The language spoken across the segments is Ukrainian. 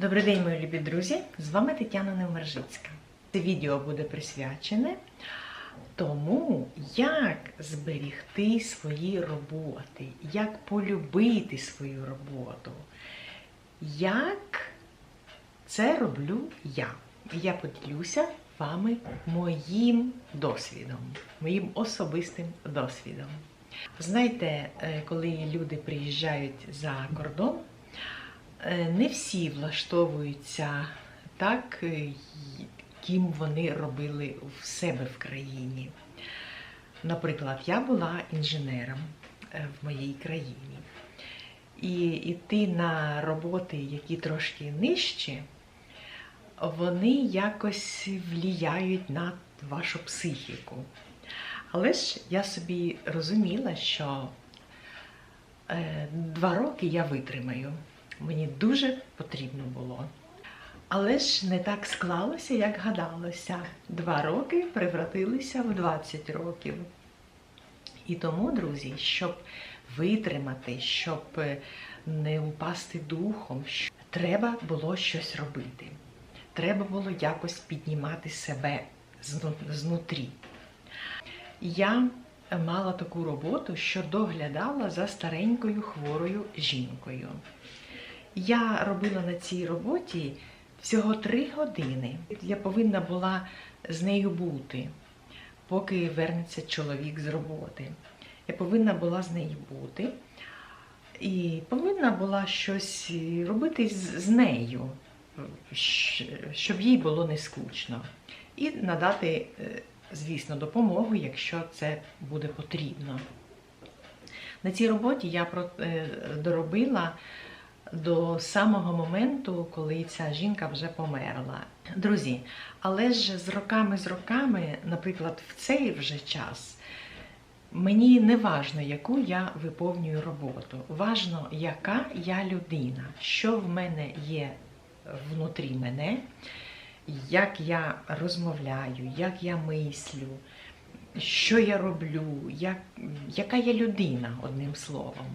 Добрий день, мої любі друзі! З вами Тетяна Невмержицька. Це відео буде присвячене тому, як зберігти свої роботи, як полюбити свою роботу, як це роблю я. Я поділюся вами моїм досвідом, моїм особистим досвідом. Знаєте, е, коли люди приїжджають за кордон, не всі влаштовуються так, е, ким вони робили в себе в країні. Наприклад, я була інженером е, в моїй країні. І йти на роботи, які трошки нижчі, вони якось вліяють на вашу психіку. Але ж я собі розуміла, що е, два роки я витримаю. Мені дуже потрібно було. Але ж не так склалося, як гадалося. Два роки превратилися в 20 років. І тому, друзі, щоб витримати, щоб е, не упасти духом, треба було щось робити. Треба було якось піднімати себе зну- знутрі. Я мала таку роботу, що доглядала за старенькою хворою жінкою. Я робила на цій роботі всього три години. Я повинна була з нею бути, поки вернеться чоловік з роботи. Я повинна була з нею бути і повинна була щось робити з, з нею, щоб їй було не скучно. І надати, е, звісно, допомогу, якщо це буде потрібно. На цій роботі я е, доробила до самого моменту, коли ця жінка вже померла. Друзі, але ж з роками з роками, наприклад, в цей вже час, мені не важно, яку я виповнюю роботу. Важно, яка я людина, що в мене є внутрі мене, як я розмовляю, як я мислю, що я роблю, як, яка я людина, одним словом.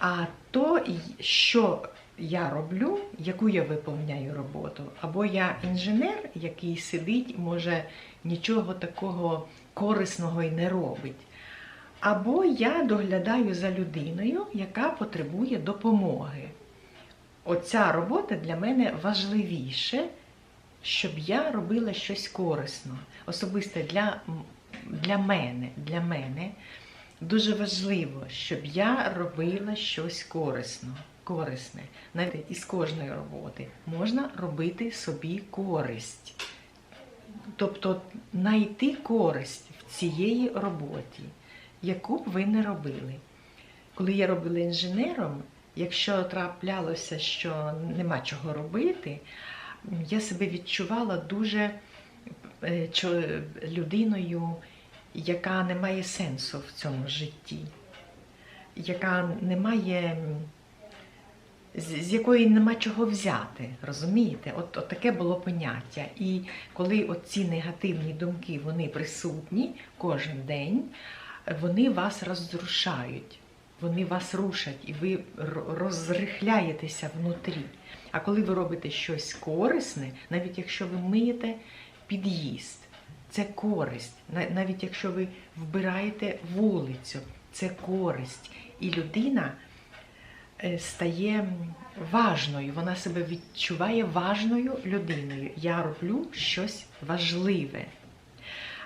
А то, що я роблю, яку я виповняю роботу, або я інженер, який сидить, може нічого такого корисного і не робить. Або я доглядаю за людиною, яка потребує допомоги. Оця робота для мене важливіше, щоб я робила щось корисно. Особисто для, для мене, для мене дуже важливо, щоб я робила щось корисно, корисне. Навіть із кожної роботи можна робити собі користь. Тобто знайти користь в цієї роботі, яку б ви не робили. Коли я робила інженером, якщо траплялося, що нема чого робити, я себе відчувала дуже е, людиною, яка не має сенсу в цьому житті, яка не має, з, якої нема чого взяти, розумієте? От, от таке було поняття. І коли ці негативні думки вони присутні кожен день, вони вас розрушають. Вони вас рушать, і ви розрихляєтеся внутрі. А коли ви робите щось корисне, навіть якщо ви миєте під'їзд, це користь. Навіть якщо ви вбираєте вулицю, це користь. І людина е, стає важною, вона себе відчуває важною людиною. Я роблю щось важливе.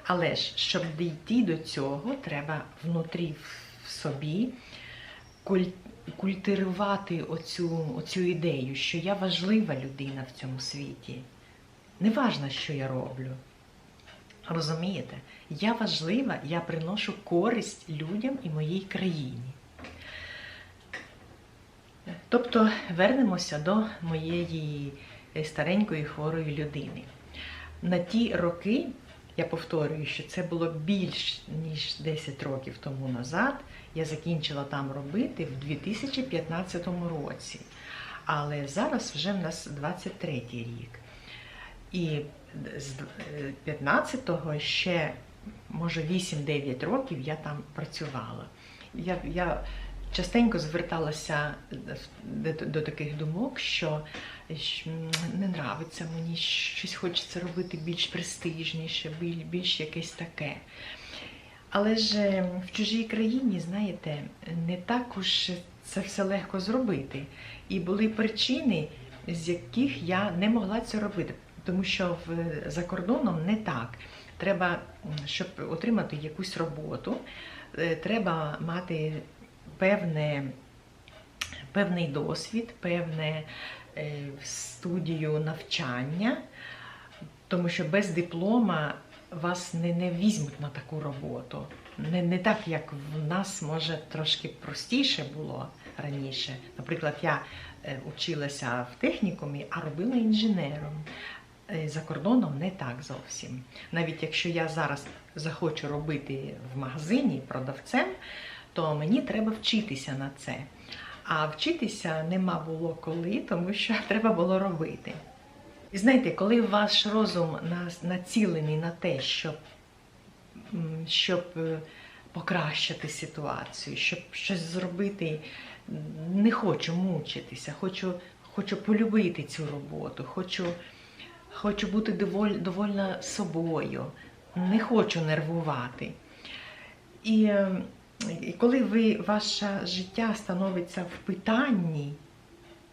Але ж, щоб дійти до цього, треба внутрі в собі куль- культивувати оцю, оцю ідею, що я важлива людина в цьому світі. Неважно, що я роблю. Розумієте? Я важлива, я приношу користь людям і моїй країні. Тобто вернемося до моєї е, старенької хворої людини. На ті роки, я повторюю, що це було більш ніж 10 років тому назад, я закінчила там робити в 2015 році. Але зараз вже в нас 23 рік. І з 15-го ще, може, 8-9 років я там працювала. Я, я частенько зверталася до, до таких думок, що не нравиться мені, щось хочеться робити більш престижніше, біль- більш якесь таке. Але ж е, в чужій країні, знаєте, не так уж це все легко зробити. І були причини, з яких я не могла це робити. Тому що в, за кордоном не так. Треба, щоб отримати якусь роботу, е, треба мати певне, певний досвід, певне е, студію навчання, тому що без диплома вас не, не візьмуть на таку роботу. Не, не так, як в нас може трошки простіше було раніше. Наприклад, я е, училася в технікумі, а робила інженером. Е, За кордоном не так зовсім. Навіть якщо я зараз захочу робити в магазині продавцем, то мені треба вчитися на це. А вчитися нема було коли, тому що треба було робити. І знаєте, коли ваш розум на- націлений на те, щоб, щоб е, покращити ситуацію, щоб щось зробити, не хочу мучитися, хочу, хочу полюбити цю роботу, хочу, хочу бути доволь, довольна собою, не хочу нервувати. І, е, і коли ви, ваше життя становиться в питанні,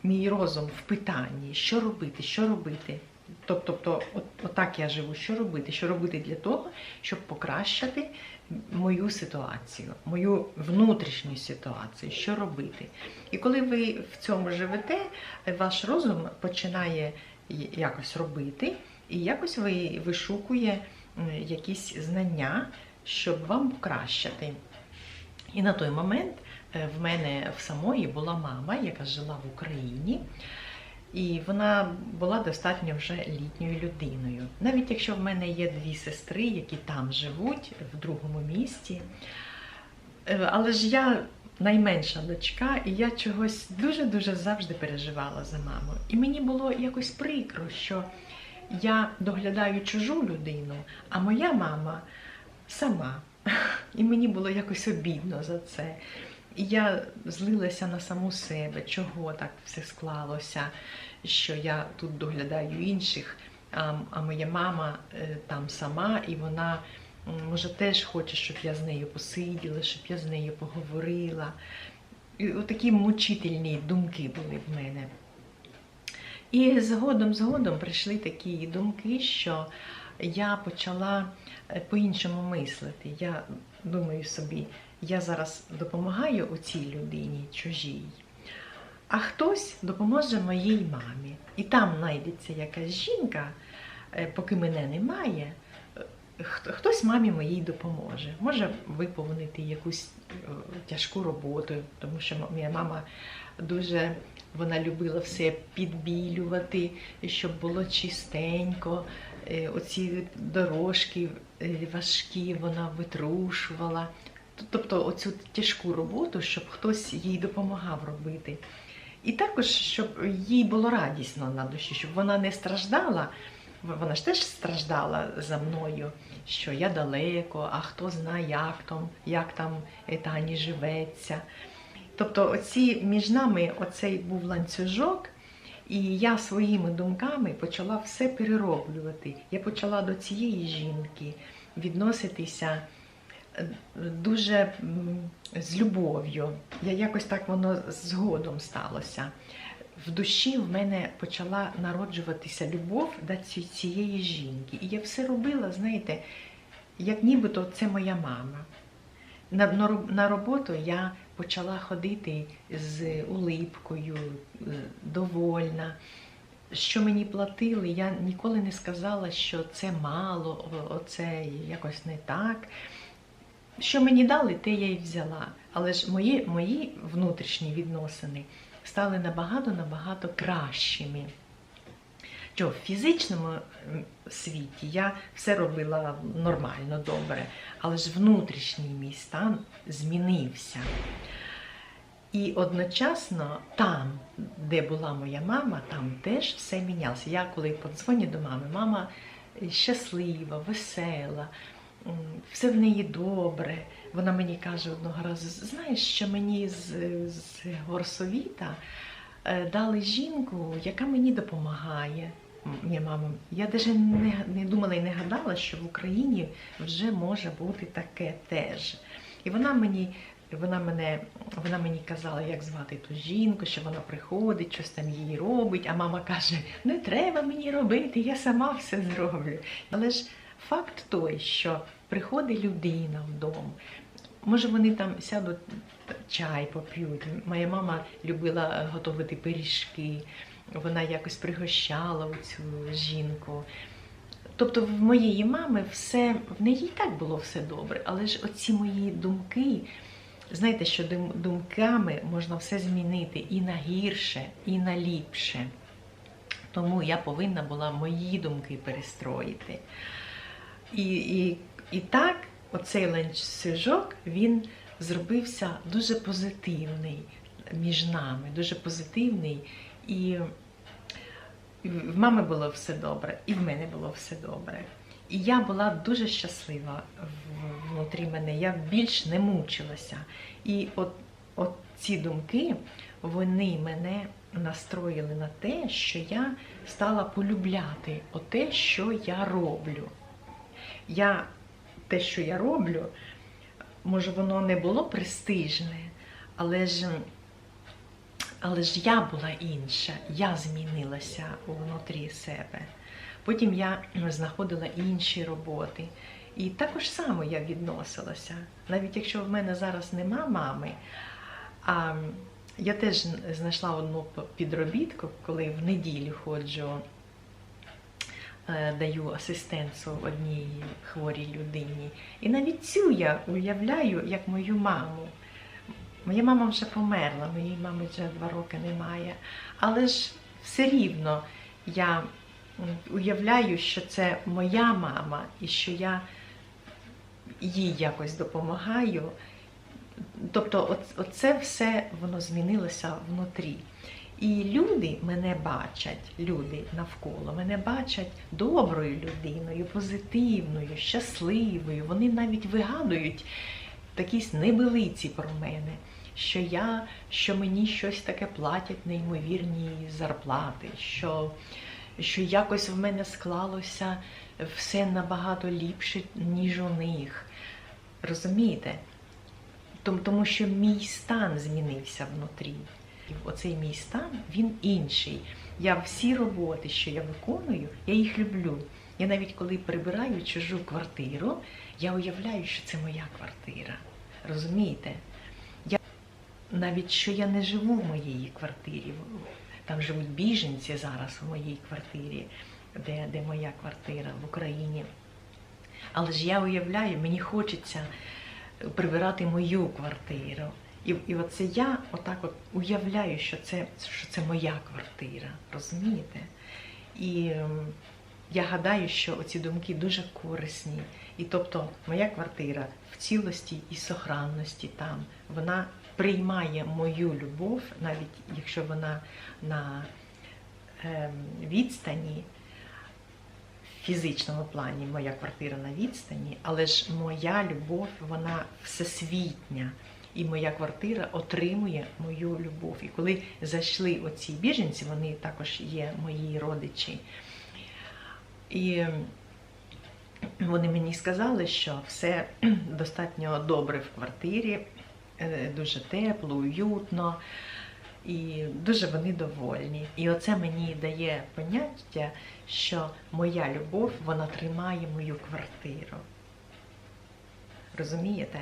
мій розум в питанні, що робити, що робити. Тобто, тобто от, отак я живу, що робити, що робити для того, щоб покращити мою ситуацію, мою внутрішню ситуацію, що робити. І коли ви в цьому живете, ваш розум починає якось робити, і якось ви вишукує якісь знання, щоб вам покращити. І на той момент е, в мене в самої була мама, яка жила в Україні, і вона була достатньо вже літньою людиною. Навіть якщо в мене є дві сестри, які там живуть в другому місті. Е, Але ж я найменша дочка, і я чогось дуже-дуже завжди переживала за маму. І мені було якось прикро, що я доглядаю чужу людину, а моя мама сама. І мені було якось обідно за це. І я злилася на саму себе, чого так все склалося, що я тут доглядаю інших, а, моя мама е, там сама, і вона може теж хоче, щоб я з нею посиділа, щоб я з нею поговорила. І такі мучительні думки були в мене. І згодом, згодом прийшли такі думки, що я почала е, по-іншому мислити. Я думаю собі, я зараз допомагаю цій людині чужій, а хтось допоможе моїй мамі. І там знайдеться якась жінка, е, поки мене немає. Хто- Хтось мамі моїй допоможе, може виповнити якусь е, тяжку роботу, тому що моя мама дуже вона любила все підбілювати, щоб було чистенько. Е, Оці дорожки е, важкі вона витрушувала. Тобто оцю тяжку роботу, щоб хтось їй допомагав робити. І також, щоб їй було радісно на душі, щоб вона не страждала. Вона ж теж страждала за мною, що я далеко, а хто знає, як там, як там е, Тані живеться. Тобто, оці між нами оцей був ланцюжок, і я своїми думками почала все перероблювати. Я почала до цієї жінки відноситися е, дуже з любов'ю. Я якось так воно згодом сталося. В душі в мене почала народжуватися любов до цієї жінки. І я все робила, знаєте, як нібито це моя мама. На, на, роботу я почала ходити з улипкою, е, довольна. Що мені платили, я ніколи не сказала, що це мало, оце якось не так. Що мені дали, те я й взяла. Але ж мої, мої внутрішні відносини стали набагато-набагато кращими. Що в фізичному світі я все робила нормально, добре, але ж внутрішній мій стан змінився. І одночасно там, де була моя мама, там теж все мінялося. Я коли подзвоню до мами, мама щаслива, весела, все в неї добре. Вона мені каже одного разу: знаєш, що мені з, з горсовіта е, дали жінку, яка мені допомагає. М, мама, я навіть не, не думала і не гадала, що в Україні вже може бути таке теж. І вона мені, вона мене, вона мені казала, як звати ту жінку, що вона приходить, щось там їй робить. А мама каже: не треба мені робити, я сама все зроблю. Але ж факт той, що приходить людина вдома, може вони там сядуть чай поп'ють. Моя мама любила готувати пиріжки, вона якось пригощала цю жінку. Тобто в моєї мами все, в неї і так було все добре, але ж оці мої думки, знаєте, що думками можна все змінити і на гірше, і на ліпше. Тому я повинна була мої думки перестроїти. І, і, і так, оцей ланцюжок, він зробився дуже позитивний між нами, дуже позитивний. І в мами було все добре, і в мене було все добре. І я була дуже щаслива внутрі мене. Я більш не мучилася. І от, от ці думки, вони мене настроїли на те, що я стала полюбляти те, що я роблю. Я те, що я роблю, може, воно не було престижне, але ж, але ж я була інша, я змінилася внутрі себе. Потім я знаходила інші роботи. І також само я відносилася. Навіть якщо в мене зараз нема мами, а я теж знайшла одну підробітку, коли в неділю ходжу даю асистенцію одній хворій людині. І навіть цю я уявляю як мою маму. Моя мама вже померла, моєї мами вже два роки немає. Але ж все рівно я уявляю, що це моя мама і що я їй якось допомагаю. Тобто, оце все воно змінилося внутрі. І люди мене бачать, люди навколо мене бачать доброю людиною, позитивною, щасливою. Вони навіть вигадують такі небелиці про мене, що я, що мені щось таке платять неймовірні зарплати, що, що якось в мене склалося все набагато ліпше, ніж у них. Розумієте? Тому що мій стан змінився внутрі. І Оцей мій стан він інший. Я всі роботи, що я виконую, я їх люблю. Я навіть коли прибираю чужу квартиру, я уявляю, що це моя квартира. Розумієте? Я навіть що я не живу в моїй квартирі. Там живуть біженці зараз в моїй квартирі, де, де моя квартира в Україні. Але ж я уявляю, мені хочеться прибирати мою квартиру. І, і оце я отак от уявляю, що це, що це моя квартира, розумієте? І ем, я гадаю, що оці думки дуже корисні. І тобто моя квартира в цілості і сохранності там, вона приймає мою любов, навіть якщо вона на ем, відстані, фізичному плані моя квартира на відстані, але ж моя любов, вона всесвітня. І моя квартира отримує мою любов. І коли зайшли оці біженці, вони також є мої родичі. І вони мені сказали, що все достатньо добре в квартирі, е, дуже тепло, уютно. І дуже вони довольні. І оце мені дає поняття, що моя любов вона тримає мою квартиру. Розумієте?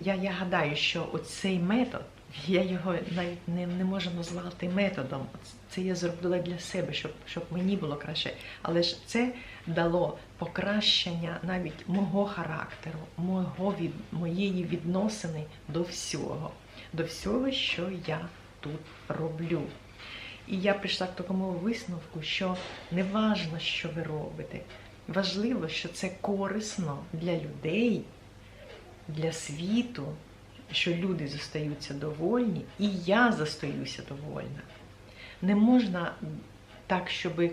Я, я гадаю, що оцей метод, я його навіть не, не можу назвати методом. Це я зробила для себе, щоб, щоб мені було краще. Але ж це дало покращення навіть мого характеру, мого від, моєї відносини до всього, до всього, що я тут роблю. І я прийшла к такому висновку, що не важно, що ви робите. Важливо, що це корисно для людей, для світу, що люди зостаються довольні, і я зостаюся довольна. Не можна так, щоб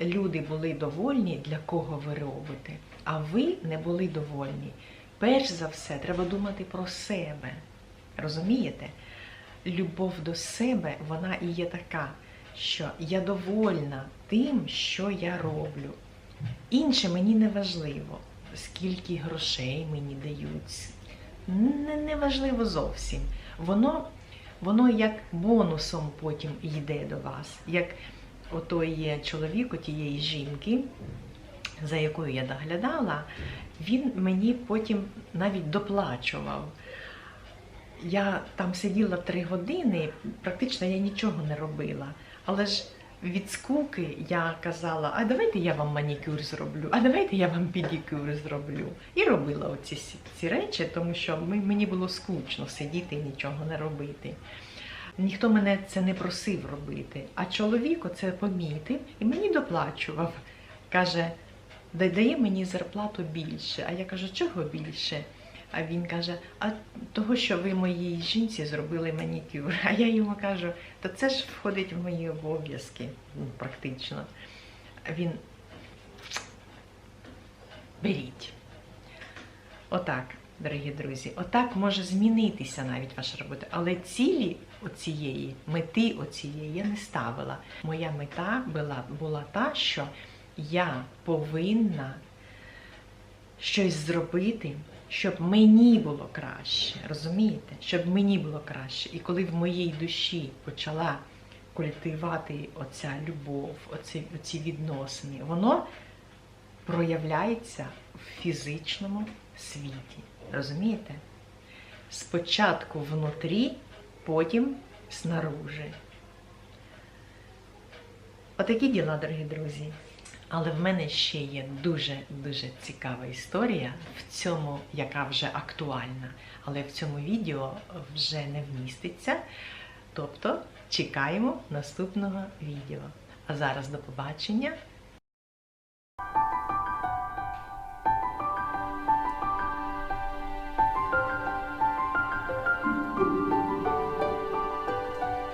люди були довольні, для кого ви робите, а ви не були довольні. Перш за все, треба думати про себе. Розумієте? любов до себе, вона і є така, що я довольна тим, що я роблю. Інше мені не важливо, скільки грошей мені дають. Не, не важливо зовсім. Воно, воно як бонусом потім йде до вас. Як отой чоловік, тієї жінки, за якою я доглядала, він мені потім навіть доплачував. Я там сиділа три години, практично я нічого не робила. Але ж від скуки я казала, а давайте я вам манікюр зроблю, а давайте я вам педикюр зроблю. І робила оці ці речі, тому що мені було скучно сидіти і нічого не робити. Ніхто мене це не просив робити, а чоловік оце помітив і мені доплачував. Каже, дає мені зарплату більше. А я кажу, чого більше? А він каже: А того, що ви моїй жінці зробили манікюр. А я йому кажу, то це ж входить в мої обов'язки, ну, практично. А він беріть. Отак, дорогі друзі, отак може змінитися навіть ваша робота. Але цілі оцієї, мети оцієї я не ставила. Моя мета була, була та, що я повинна щось зробити, щоб мені було краще. Розумієте? Щоб мені було краще. І коли в моїй душі почала культивувати оця любов, оці, оці відносини, воно проявляється в фізичному світі. Розумієте? Спочатку внутрі, потім снаружи. Отакі діла, дорогі друзі. Але в мене ще є дуже-дуже цікава історія в цьому, яка вже актуальна, але в цьому відео вже не вміститься. Тобто чекаємо наступного відео. А зараз до побачення.